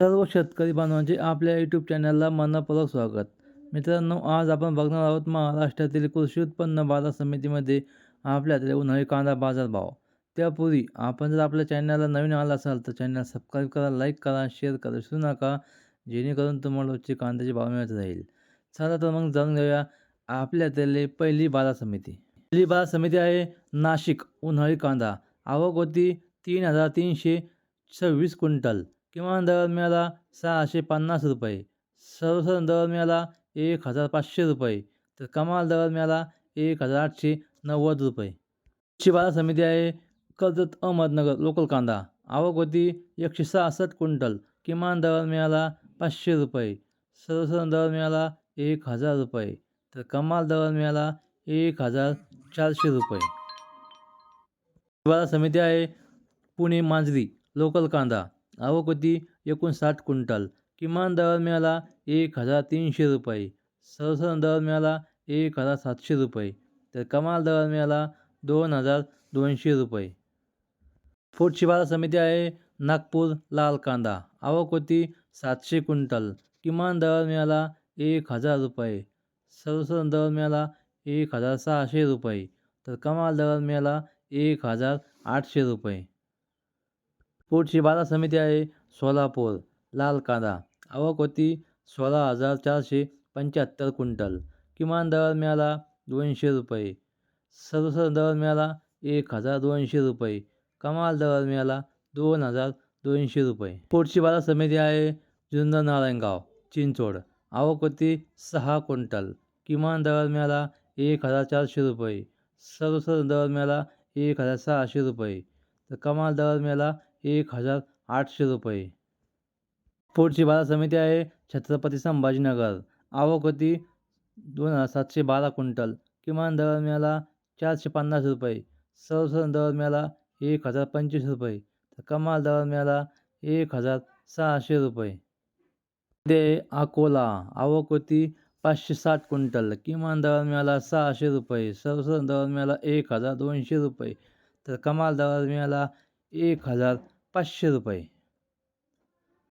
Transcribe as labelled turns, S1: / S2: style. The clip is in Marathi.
S1: सर्व शेतकरी बांधवांचे आपल्या यूट्यूब चॅनलला मनपूर्वक स्वागत. मित्रांनो आज आपण बघणार आहोत महाराष्ट्रातील कृषी उत्पन्न बाजार समितीमध्ये आपल्यातले उन्हाळी कांदा बाजारभाव त्यापूर्वी आपण जर आपल्या चॅनलला नवीन आला असाल तर चॅनल सबस्क्राईब करा लाईक करा शेअर करा विसरू नका जेणेकरून तुम्हाला रोजचे कांद्याचे भाव मिळत राहील. चला तर मग जाणून घेऊया आपल्यातले पहिली बाजार समिती. पहिली बाजार समिती आहे नाशिक उन्हाळी कांदा. आवक होती तीन हजार तीनशे सव्वीस क्विंटल. किमान दर मिळाला सहाशे पन्नास रुपये. सर्वसाधारण दर मिळाला एक हजार पाचशे रुपये. तर कमाल दर मिळाला एक हजार आठशे नव्वद रुपये. कृषी बाजार समिती आहे कर्जत अहमदनगर लोकल कांदा. आवक होती एकशे सहासष्ट क्विंटल. किमान दर मिळाला पाचशे रुपये. सर्वसाधारण दर मिळाला एक हजार रुपये. तर कमाल दर मिळाला एक हजार चारशे रुपये. बाजार समिती आहे पुणे मांजरी लोकल कांदा. आवक होती एकोणसाठ क्विंटल. किमान दर मिळाला एक हजार तीनशे रुपये. सर्वसाधारण दर मिळाला एक हजार सातशे रुपये. तर कमाल दर मिळाला दोन हजार दोनशे रुपये. पुढची बाजार समिती आहे नागपूर लाल कांदा. आवक होती सातशे क्विंटल. किमान दर मिळाला एक हजार रुपये. सर्वसाधारण दर मिळाला एक हजार सहाशे रुपये. तर कमाल दर मिळाला एक हजार आठशे रुपये. पुढची बाजार समिती आहे सोलापूर लाल कांदा. आवक होती सोळा हजार चारशे पंच्याहत्तर क्विंटल. किमान दर मिळाला दोनशे रुपये. सर्वसाधारण दर मिळाला एक हजार दोनशे रुपये. कमाल दर मिळाला दोन हजार दोनशे रुपये. पुढची बाजार समिती आहे जुन्नर नारायणगाव चिंचोड आवक होती सहा क्विंटल. किमान दर मिळाला एक हजार चारशे रुपये. सर्वसाधारण दर मिळाला एक हजार सहाशे रुपये. तर कमाल दर मिळाला एक हजार आठशे रुपये. पुढची बाजार समिती आहे छत्रपती संभाजीनगर. आवक होती दोन हजार सातशे बारा क्विंटल. किमान दर मिळाला चारशे पन्नास रुपये. सर्वसाधारण दर मिळाला एक हजार पंचवीस रुपये. तर कमाल दर मिळाला एक हजार सहाशे रुपये. ते अकोला. आवक होती पाचशे साठ क्विंटल. किमान दर मिळाला सहाशे रुपये. सर्वसाधारण दर मिळाला एक हजार दोनशे रुपये. तर कमाल दर मिळाला एक हजार पाचशे रुपये.